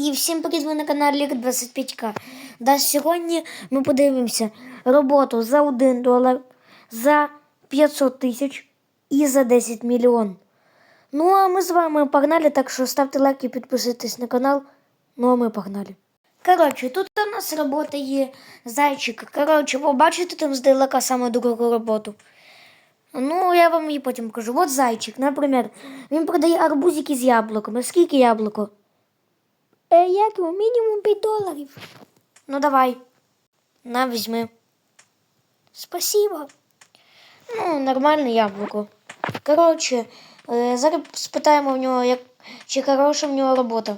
І всім привіт, ви на каналі 25К. Да, сьогодні ми подивимося роботу за 1 долар, за 500 тисяч і за 10 мільйон. Ну а ми з вами погнали, так що ставте лайк і підписуйтесь на канал. Ну а ми погнали. Коротше, тут у нас робота є зайчика. Коротше, ви бачите там здалека саме другу роботу. Ну, я вам її потім покажу. От зайчик, наприклад, він продає арбузики з яблуками. Скільки яблуко? Е, як його? Мінімум 5 доларів. Ну, давай. На, візьми. Спасибо. Ну, нормальне яблуко. Коротше, е, зараз спитаємо в нього, як, чи хороша в нього робота.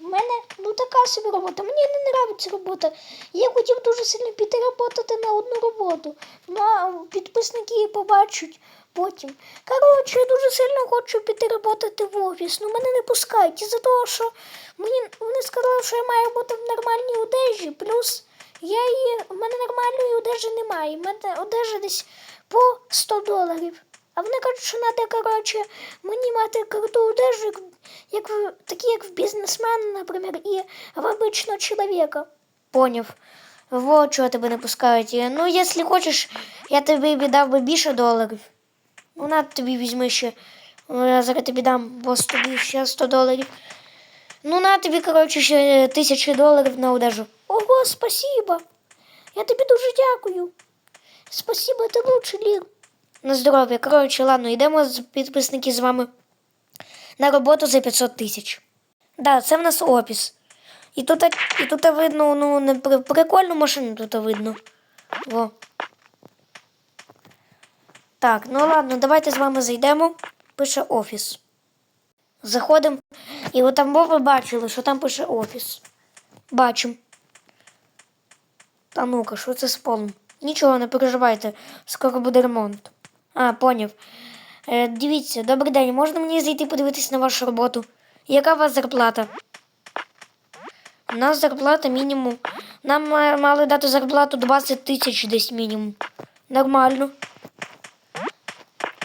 У мене ну така собі робота. Мені не подобається робота. Я хотів дуже сильно піти працювати на одну роботу. Ну, а підписники побачать потім. Коротше, я дуже сильно хочу піти працювати в офіс. Ну мене не пускають із-за того, що мені вони сказали, що я маю бути в нормальній одежі. Плюс я її, в мене нормальної одежі немає. У мене одежа десь по 100 доларів. А вони кажуть, що треба, коротше, мені мати круту одежу, як в, такі, як в бізнесмена, наприклад, і в обичного чоловіка. Поняв. Вот чого тебе не пускають. Ну, якщо хочеш, я тобі віддав би більше доларів. Ну, на тобі візьми ще. Я зараз тобі дам, бо тобі ще 100 доларів. Ну, на тобі, коротше, ще тисячі доларів на одежу. Ого, спасибо. Я тобі дуже дякую. Спасибо, ти лучший лір. На здоров'я. Коротше, ладно, йдемо підписники з вами на роботу за 500 тисяч. Да, це в нас офіс. І тут, і тут видно, ну, не прикольну машину тут видно. Во. Так, ну ладно, давайте з вами зайдемо. Пише офіс. Заходимо. І от там ви бачили, що там пише офіс. Бачимо. Та ну-ка, що це з? Нічого, не переживайте, скоро буде ремонт. А, поняв. Е, дивіться, добрий день, можна мені зайти подивитись на вашу роботу? Яка у вас зарплата? У нас зарплата мінімум. Нам мали дати зарплату 20 тисяч десь мінімум. Нормально.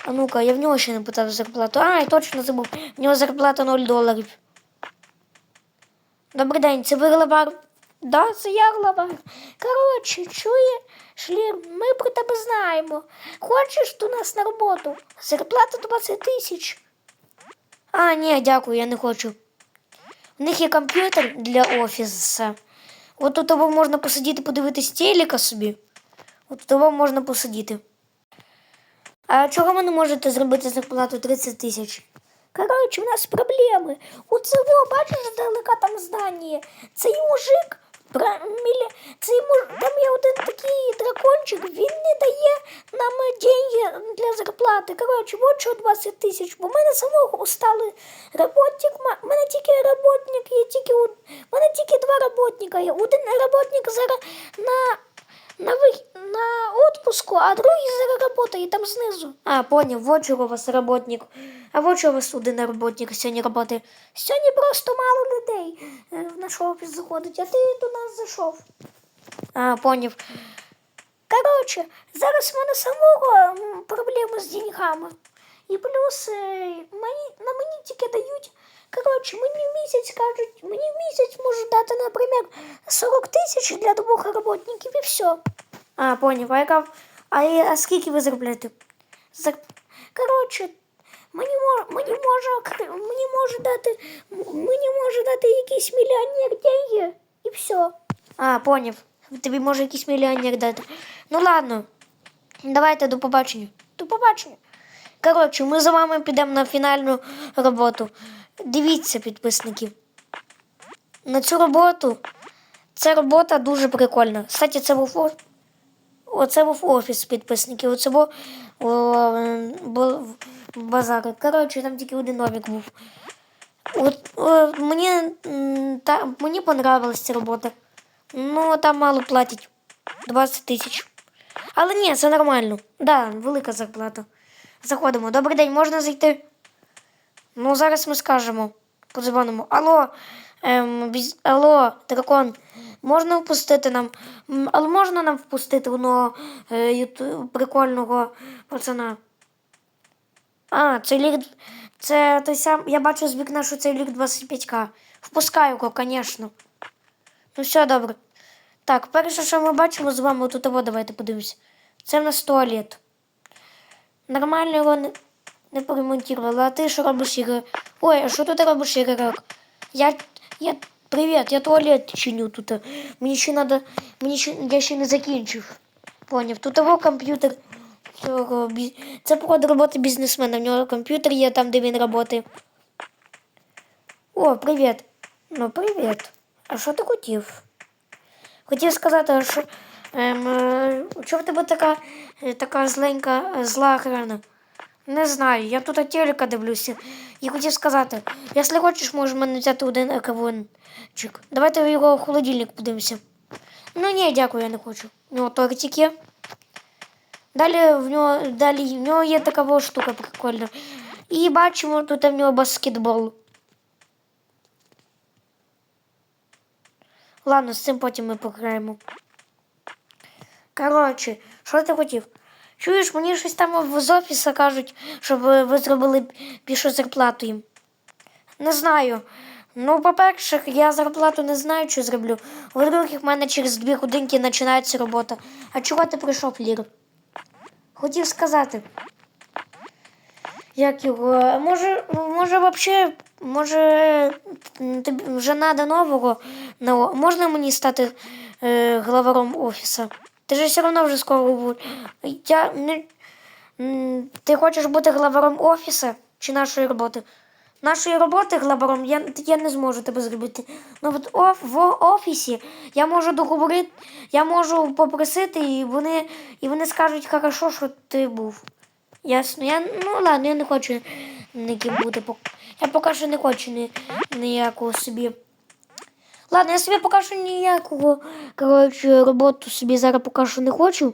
А ну-ка, я в нього ще не питав зарплату. А, я точно забув. В нього зарплата 0 доларів. Добрий день, це ви главар? Да, це я главар. Коротше, чує, Шлір, ми про тебе знаємо. Хочеш до нас на роботу? Зарплата 20 тисяч. А, ні, дякую, я не хочу. У них є комп'ютер для офісу. От у того можна посидіти, подивитись телека собі. От у того можна посидіти. А чого ви не можете зробити зарплату 30 тисяч? Коротше, у нас проблеми. У цього, бачиш, здалека там здання. Цей мужик, цей муж, там є один такий дракончик, він не дає нам деньги для зарплати. Коротше, от що 20 тисяч. Бо в мене самого устали роботник. У мене тільки роботник є, тільки у мене тільки два роботника. Один роботник зараз на на, ви... на отпуску, а другий зараз працює там знизу. А, поняв, вот чого у вас роботник. А вот чого у вас один роботник сьогодні працює. Сьогодні просто мало людей е, в наш офіс заходить, а ти до нас зайшов. А, поняв. Коротше, зараз в мене самого проблеми з деньгами. І плюс е, мені, на мені тільки дають. Коротше, мені в місяць кажуть, мені в місяць можуть дати, наприклад, 40 тисяч для двох роботників і все. А, поняв. А, яка... а, а скільки ви заробляєте? Зар... Коротше, мені може, мені може, мені може дати, мені може дати якийсь мільйонер деньги і все. А, поняв. Тобі може якийсь мільйонер дати. Ну ладно. Давайте до побачення. До побачення. Коротше, ми за вами підемо на фінальну роботу. Дивіться, підписники. На цю роботу. Ця робота дуже прикольна. Кстати, це був офіс. Оце був офіс підписників. Оце був базар. Коротше, там тільки один новик був. От, о, мені, та, мені понравилась ця робота. Ну, там мало платять. 20 тисяч. Але ні, це нормально. Да, велика зарплата. Заходимо. Добрий день, можна зайти? Ну, зараз ми скажемо. Подзвонимо. Алло, ем, біз... Алло, дракон, можна впустити нам. Але можна нам впустити одного е, прикольного пацана? А, це лір. Це той сам. Я бачу з вікна, що це люк 25К. Впускаю його, звісно. Ну, все добре. Так, перше, що ми бачимо з вами, тут давайте подивимось. Це в нас туалет. Нормально його не, не поремонтували. А ти що робиш, Ігор? Ой, а що тут робиш, Ігорок? Я, я, привіт, я туалет чиню тут. Мені ще надо, мені ще, я ще не закінчив. Поняв. Тут його бі- Це проти роботи бізнесмена. В нього комп'ютер є там, де він працює. О, привіт. Ну, привіт. А що ти хотів? Хотів сказати, що ем, е, чого в тебе така, е, така зленька, е, зла охрана? Не знаю, я тут телека дивлюся. І хотів сказати, якщо хочеш, можеш мене взяти один екавончик. Давайте його в холодильник подивимося. Ну ні, дякую, я не хочу. У нього тортик є. Далі в нього, далі в нього є така штука прикольна. І бачимо, тут в нього баскетбол. Ладно, з цим потім ми пограємо. Коротше, що ти хотів? Чуєш, мені щось там з офісу кажуть, щоб ви зробили більшу зарплату їм. Не знаю. Ну, по-перше, я зарплату не знаю, що зроблю. Во-друге, в мене через дві годинки починається робота. А чого ти прийшов, Лір? Хотів сказати. Як його? Може, може, вообще, може, тобі вже треба нового. Можна мені стати е, главаром офісу? Ти ж все одно вже скоро будеш. Я не... Ти хочеш бути главаром офісу чи нашої роботи? Нашої роботи главаром я, я не зможу тебе зробити. Ну от оф, в офісі я можу договорити, я можу попросити, і вони, і вони скажуть, хорошо, що ти був. Ясно. Я, ну ладно, я не хочу ніким бути. Я поки що не хочу ні, ніякого собі. Ладно, я собі поки що ніякого коротше, роботу собі зараз поки що не хочу.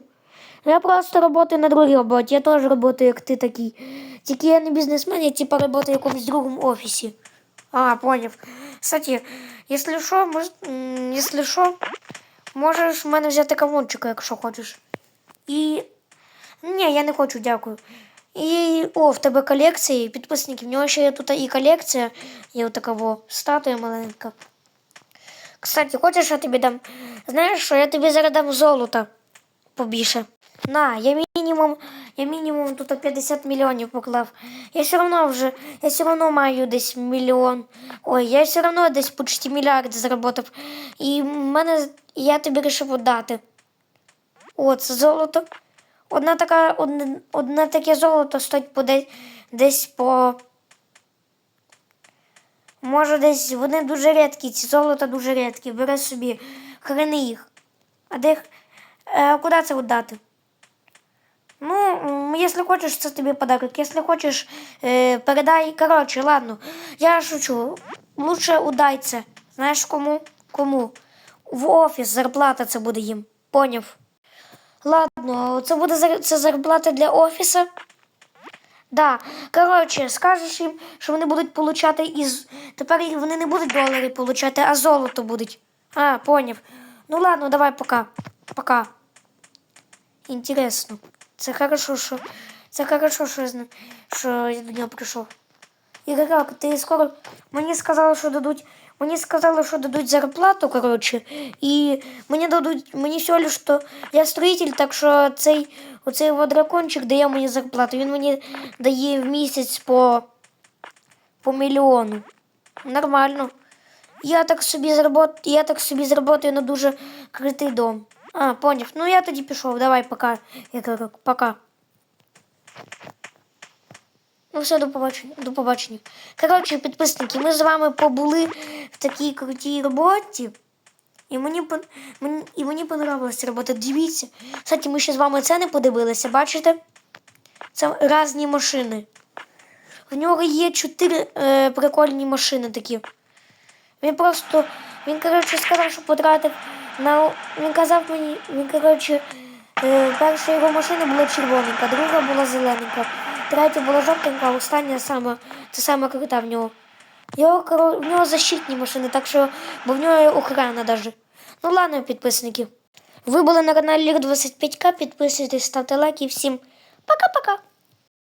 Я просто працюю на другій роботі. Я теж працюю, як ти такий. Тільки я не бізнесмен, я типа працюю в якомусь другому офісі. А, поняв. Кстати, якщо що, мож, якщо що, можеш в мене взяти кавунчика, якщо хочеш. І. Ні, я не хочу, дякую. І о, в тебе колекції, підписники. В нього ще є тут і колекція, є такого статуя маленька. Кстати, хочеш, я тобі дам. Знаєш що, я тобі зараз дам золото побільше. На, я мінімум, я мінімум тут 50 мільйонів поклав. Я все одно вже, я все одно маю десь мільйон. Ой, я все одно десь почти мільярд заработав. І мене, я тобі вирішив віддати. О, це золото. Одна така, одне, одне таке золото стоїть десь по. Може, десь вони дуже рідкі, ці золота дуже рідкі. Бери собі, храни їх. А де їх? Е, куди це віддати? Ну, якщо хочеш, це тобі подарок. Якщо хочеш, е, передай. Коротше, ладно. Я шучу. Лучше удай це. Знаєш кому? Кому? В офіс зарплата це буде їм. Поняв? Ладно, це буде це зарплата для офісу. Да. Коротше, скажеш їм, що вони будуть получати із. Тепер їх- вони не будуть долари получати, а золото будуть. А, поняв. Ну ладно, давай пока. Пока. Інтересно. Це хорошо, що. Це хорошо, що, я зна- що я до нього прийшов. Ігорок, ти скоро. Мені сказали, що дадуть. Мені сказали, що дадуть зарплату, коротше, і мені дадуть, мені все лише, що я строїтель, так що цей, оцей вот дракончик дає мені зарплату. Він мені дає в місяць по, по мільйону. Нормально. Я так собі заработ... я так собі заработаю на дуже крутий дом. А, поняв. Ну я тоді пішов. Давай, пока. Ігорок, пока. Ну все, до побачення. До побачення. Коротше, підписники, ми з вами побули в такій крутій роботі. І мені, мені, і мені понравилася робота. Дивіться. Кстати, ми ще з вами це не подивилися, бачите? Це різні машини. В нього є чотири е, прикольні машини такі. Він просто, він, коротше, сказав, що потратив на. Він казав мені, він, коротше, е, перша його машина була червоненька, друга була зелененька, третя була жовтенька, а остання сама, це сама крута в нього. Його, в нього защитні машини, так що, бо в нього охрана навіть. Ну ладно, підписники. Ви були на каналі Лір 25К, підписуйтесь, ставте лайки, всім пока-пока.